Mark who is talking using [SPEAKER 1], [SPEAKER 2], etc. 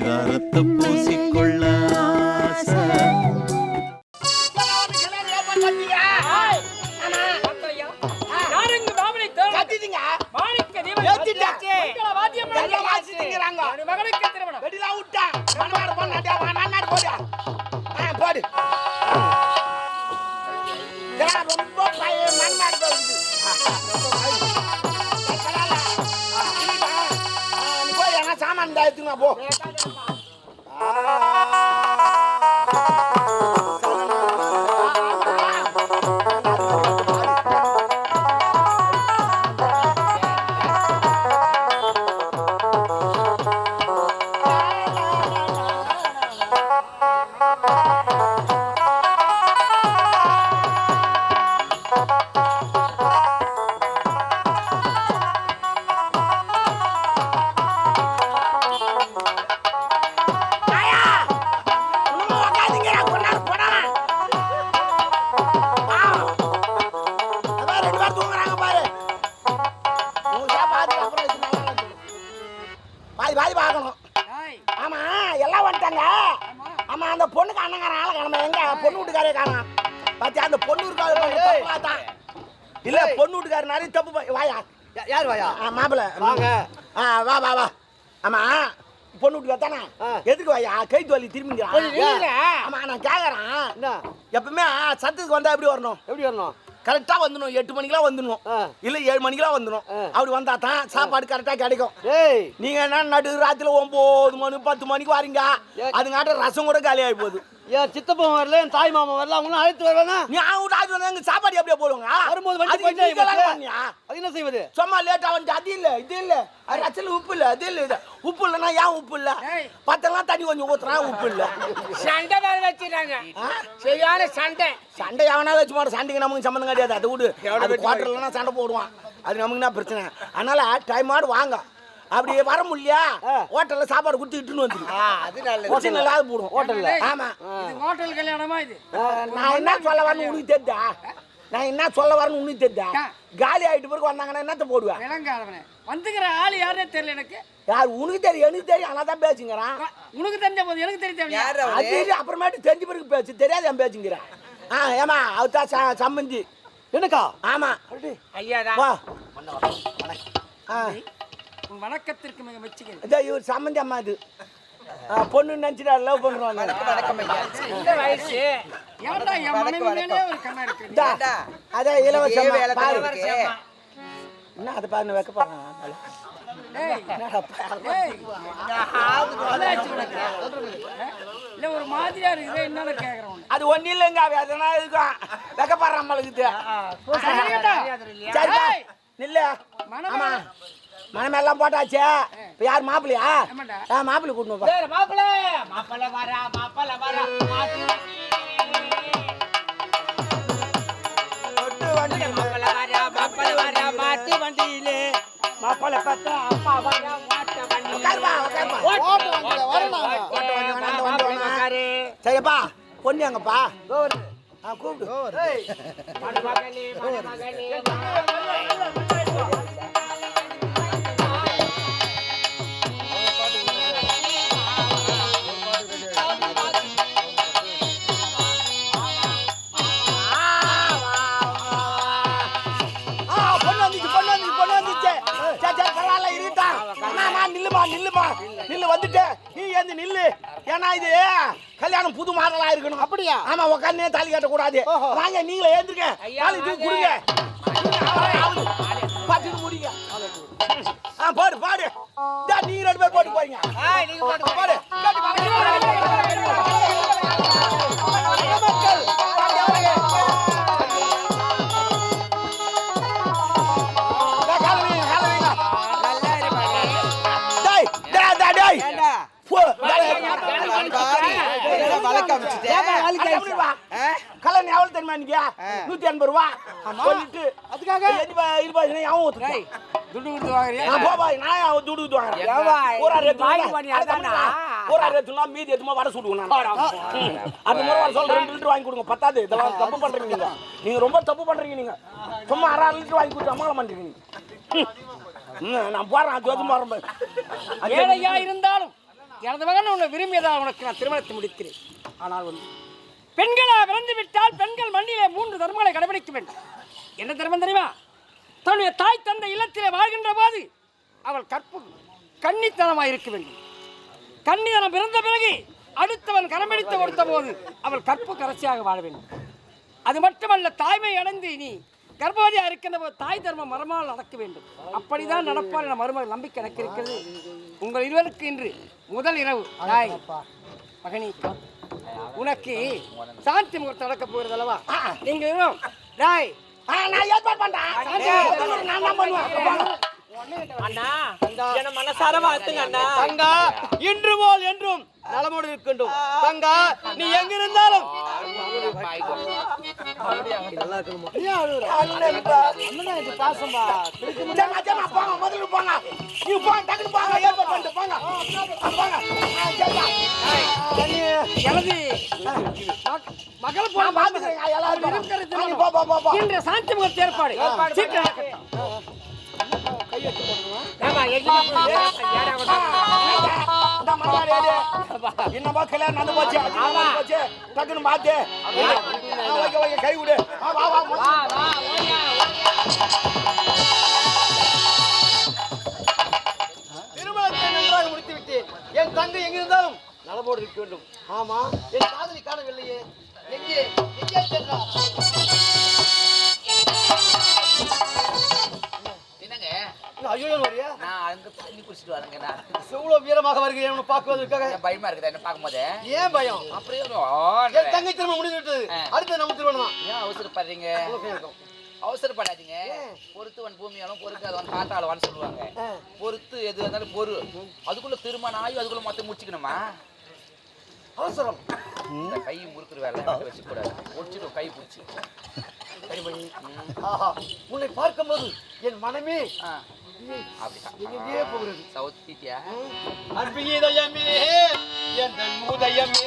[SPEAKER 1] பரிதாரத்தை பூசிக்கொள்ள ஆசை.
[SPEAKER 2] யாருங்க மாமனை தேவை?
[SPEAKER 3] Vai, Dinabó. Ah! தூங்குறாங்க பாரு. பாதி பாதி பார்க்கணும். ஆமா எல்லாம் வந்துட்டாங்க. ஆமா அந்த பொண்ணுக்கு அண்ணங்காரன் ஆளை காணோம்? எங்க? பொண்ணு வீட்டுக்காரே காணோம். பாத்தியா அந்த பொண்ணு இருக்காரு இல்ல பொண்ணு வீட்டுக்காரர் நிறைய தப்பு வாயா.
[SPEAKER 4] யார் வாயா?
[SPEAKER 3] ஆ, மாப்பிள
[SPEAKER 4] வாங்க.
[SPEAKER 3] ஆ வா வா வா. ஆமா பொண்ணு வீட்டுக்கு தானே. எதுக்கு வாயா? கை தோலி திரும்பிங்கிறான். ஆமா நான் கேக்குறேன். எப்பவுமே சத்துக்கு வந்தா எப்படி வரணும்?
[SPEAKER 4] எப்படி வரணும்?
[SPEAKER 3] கரெக்டா வந்துடணும். எட்டு மணிக்கெல்லாம் வந்துடணும்.
[SPEAKER 4] ஆ.
[SPEAKER 3] இல்ல ஏழு மணிக்கெல்லாம் வந்துடணும்.
[SPEAKER 4] ஆ.
[SPEAKER 3] அப்படி வந்தா தான் சாப்பாடு கரெக்டா கிடைக்கும். நீங்க என்ன நடு ராத்திரில ஒன்பது மணி பத்து மணிக்கு வாரீங்க? அதுங்காட்ட ரசம் கூட காலி ஆகி போகுது.
[SPEAKER 4] என் சித்தப்பன் வரல என் தாய் மாமா வரல அவங்களும் அழைத்து வருவானா
[SPEAKER 3] நீ அவங்க ஆகி வந்து எங்க சாப்பாடு எப்படியா போடுவாங்க?
[SPEAKER 4] வரும்போது வண்டி.
[SPEAKER 3] பண்ணியா?
[SPEAKER 4] அது என்ன செய்வது?
[SPEAKER 3] சும்மா லேட்டா வந்து அது இல்ல இது இல்ல. அது ரசல் உப்பு இல்ல அது இல்ல இது. உப்பு இல்லைன்னா ஏன் உப்பு இல்ல?
[SPEAKER 2] ஏய்.
[SPEAKER 3] பத்தெல்லாம் தண்ணி கொஞ்சம் ஊத்துறான் உப்பு இல்ல.
[SPEAKER 2] சண்டை வேற வச்சிருக்காங்க? சரியான சண்டை.
[SPEAKER 3] சண்டை எவனா வச்சு மாட்டோம் சண்டைக்கு நமக்கு சம்மந்தம் கிடையாது. அதை விடு. அது சண்டை போடுவான். அது நமக்கு என்ன பிரச்சனை? அதனால டைம் ஆடு வாங்க. அப்படி வர முடியலையா?
[SPEAKER 4] ஆ.
[SPEAKER 3] ஹோட்டல்ல சாப்பாடு கொடுத்து இட்டுன்னு வந்துரு.
[SPEAKER 4] அது நல்லது
[SPEAKER 3] இல்லாத போடுவோம்
[SPEAKER 4] ஹோட்டல்ல.
[SPEAKER 3] ஆமா.
[SPEAKER 2] இது ஹோட்டல் கல்யாணமா இது?
[SPEAKER 3] நான் என்ன சொல்ல வரேன்னு உனக்கு தெரிஞ்சா நான் என்ன சொல்ல வரேன்னு உனக்கு தெரிஞ்சா காலி ஆயிட்டு பிறகு வந்தாங்கன்னா என்னத்த போடுவேன்
[SPEAKER 2] விளங்காதவனே வந்துக்கிற ஆள் யாருன்னே தெரியல எனக்கு.
[SPEAKER 3] யார் உனக்கு தெரியும் எனக்கு தெரியும். ஆனால் தான் பேசுங்கிறான்.
[SPEAKER 2] உனக்கு தெரிஞ்ச போது எனக்கு தெரிஞ்ச
[SPEAKER 3] அது தெரியும், அப்புறமேட்டு தெரிஞ்ச பிறகு பேசு. தெரியாது என் பேசுங்கிறேன். ஆ ஏமா அவர்தான் ச சம்மந்தி
[SPEAKER 4] எனக்கா
[SPEAKER 3] ஆமா.
[SPEAKER 2] ஐயா
[SPEAKER 3] வா. ஆ.
[SPEAKER 2] உன் வணக்கத்திற்கு மிக மெச்சுகிறேன்.
[SPEAKER 3] இதான் இவர் சம்மந்தி அம்மா இது. பொண்ணு நினச்சிட்டா லவ் பண்ணுறாங்க
[SPEAKER 2] இந்த வயசு ஏன்டா என் மனைவி மேலே ஒரு கண்ணா இருக்கு?
[SPEAKER 3] இதா, அதான் இலவசமா
[SPEAKER 4] வேலை
[SPEAKER 3] பாரு.
[SPEAKER 4] இருக்கு.
[SPEAKER 3] என்ன அதை பாரு. வைக்க போறாங்க?
[SPEAKER 2] இல்ல ஒரு மாதிரியா இருக்குது என்னன்னு கேக்குறேன்.
[SPEAKER 3] அது ஒன்றும் இல்லைங்க அதெல்லாம் இருக்கும் வைக்க போடுற நம்மளுக்கு நில்லு. ஆமா மனமெல்லாம் போட்டாச்சு. இப்போ யார் மாப்பிள்ளையா. ஆ மாப்பிள்ளை கூட்டணும்
[SPEAKER 2] மாப்பிள்ளை. மாப்பிள்ளை வரா மாப்பிள்ளை வரா. மாப்பிள்ளை வரா மாப்பிள்ளை வரா. வண்டியிலே. மாப்பிள்ளை பார்த்தா அப்பா வரா மாட்ட
[SPEAKER 3] வண்டி. சரிப்பா பொண்ணு எங்கப்பா? ஆ கூப்பிடு. நில்லுமா, நில்லுமா. நில்லு, வந்துட்டு. நீ ஏந்து நில்லு. ஏன்னா இது கல்யாணம் புது மாடலா இருக்கணும்
[SPEAKER 4] அப்படியா?
[SPEAKER 3] ஆமா உட்காந்து தாலி கட்டக்கூடாது
[SPEAKER 4] ஓஹோ.
[SPEAKER 3] வாங்க நீங்களே ஏந்துருங்க
[SPEAKER 2] ஐயா,
[SPEAKER 3] தாலி தூக்கி. கொடுங்க. பாத்துட்டு முடிங்க ஆ பாடு பாடு நீங்க ரெண்டு பேர் போட்டு போறீங்க கல்யாணம் எவ்வளவு தெரியுமா இன்னைக்கு? நூத்தி எண்பது ரூபா சொல்லிட்டு
[SPEAKER 4] அதுக்காக?
[SPEAKER 3] எவன் ஊத்துறான்?
[SPEAKER 2] துண்டு கொடுத்து வாங்குறியா?
[SPEAKER 3] நான் அவன் வாங்குறேன்.
[SPEAKER 2] பண்ணி
[SPEAKER 3] அட,
[SPEAKER 2] அதானா?
[SPEAKER 3] தம்பி, பூரா ரேத்துனா மீதி எதுவுமே வடை சுடுவேன் நான். ம். அடுத்த முறை வர சொல்றேன், ரெண்டு லிட்டர் வாங்கி கொடுங்க பத்தாது இதெல்லாம் தப்பு பண்றீங்க நீங்க நீங்க ரொம்ப தப்பு பண்றீங்க நீங்க சும்மா அரை லிட்டர் வாங்கி கொடுத்து அமங்கலம் பண்றீங்க நீங்க நான் போறேன் அது போறேன்
[SPEAKER 2] ஏழையா இருந்தாலும் எனது மகன் உன்னை விரும்பியதால் உனக்கு நான் திருமணத்தை முடிக்கிறேன் ஆனால் ஒன்று பெண்களா பிறந்து விட்டால் பெண்கள் மண்ணிலே மூன்று தர்மங்களை கடைபிடிக்க வேண்டும். என்ன தர்மம் தெரியுமா? தன்னுடைய தாய் தந்தை இல்லத்திலே வாழ்கின்ற போது அவள் கற்பு கன்னித்தனமாக இருக்க வேண்டும். கன்னிதனம் பிறந்த பிறகு அடுத்தவன் கரம்பிடித்து கொடுத்த போது அவள் கற்பு கரசியாக வாழ வேண்டும். அது மட்டுமல்ல தாய்மை அடைந்து நீ கர்ப்பவதியா இருக்கின்ற போது தாய் தர்மம் மரமால் நடக்க வேண்டும். அப்படிதான் நடப்பார் என மருமகள் நம்பிக்கை எனக்கு இருக்கிறது. உங்கள் இருவருக்கு இன்று முதல் இரவு. தாய் மகனி. உனக்கு சாந்தி முகூர்த்தம் நடக்க போகிறது அல்லவா நீங்க இருவரும் தாய்
[SPEAKER 4] நான் ஏற்பாடு பண்றேன் நான் தான் பண்ணுவேன்
[SPEAKER 5] அண்ணா என்ன மனசார வாழ்த்துங்க அண்ணா
[SPEAKER 4] தங்கா இன்று போல் என்றும் நலமோடு இருக்கின்றோம் தங்கா நீ எங்க இருந்தாலும் ஜமா, ஜமா, போங்க, முதல்ல போங்க. நீ போங்க, டக்குனு போங்க,
[SPEAKER 2] மகளை போல
[SPEAKER 4] பாத்துக்கிறேன், எல்லாரும்.
[SPEAKER 2] இன்று சாந்தி முகூர்த்த ஏற்பாடு. சீக்கிரம்.
[SPEAKER 4] என்னப்பா கல்யாணம் நடந்து போச்சு. போச்சு. டக்குனு மாத்து. கை விடு. திருமணத்தை நன்றாக முடித்து விட்டேன் என் தங்கை எங்க இருந்தாலும் நலமோடு இருக்க வேண்டும். ஆமா என் காதலி காணவில்லையே. எங்கே எங்கே என்ன, ஐயோ வரியா
[SPEAKER 6] நான் அங்க தண்ணி குடிச்சிட்டு வரேங்க நான்.
[SPEAKER 4] எவ்வளவு வீரமாக வருகிறேன் உன்னை பார்க்குவதற்காக?
[SPEAKER 6] பயமா இருக்குது? என்ன பார்க்கும்போது
[SPEAKER 4] ஏன் பயம்?
[SPEAKER 6] அப்படியே
[SPEAKER 4] என். தங்கை திருமணம் முடிந்து விட்டது. அடுத்து நம்ம திருமணம்?
[SPEAKER 6] ஏன் அவசரப்படுறீங்க. அவசரப்படாதீங்க. பொறுத்துவன் பூமியாலும் பொறுக்காதவன் காத்தாளவான்னு சொல்லுவாங்க. பொறுத்து எது வந்தாலும் பொறு. அதுக்குள்ள திருமணம் ஆகி அதுக்குள்ள மொத்தம் முடிச்சுக்கணுமா?
[SPEAKER 4] அவசரம்.
[SPEAKER 6] இந்த கை முறுக்குற வேலை வச்சுக்கூடாது. முடிச்சுட்டு கை பிடிச்சி.
[SPEAKER 4] ஆஹா. உன்னை பார்க்கும்போது என் மனமே அன்பியதயமே என் மூதயமே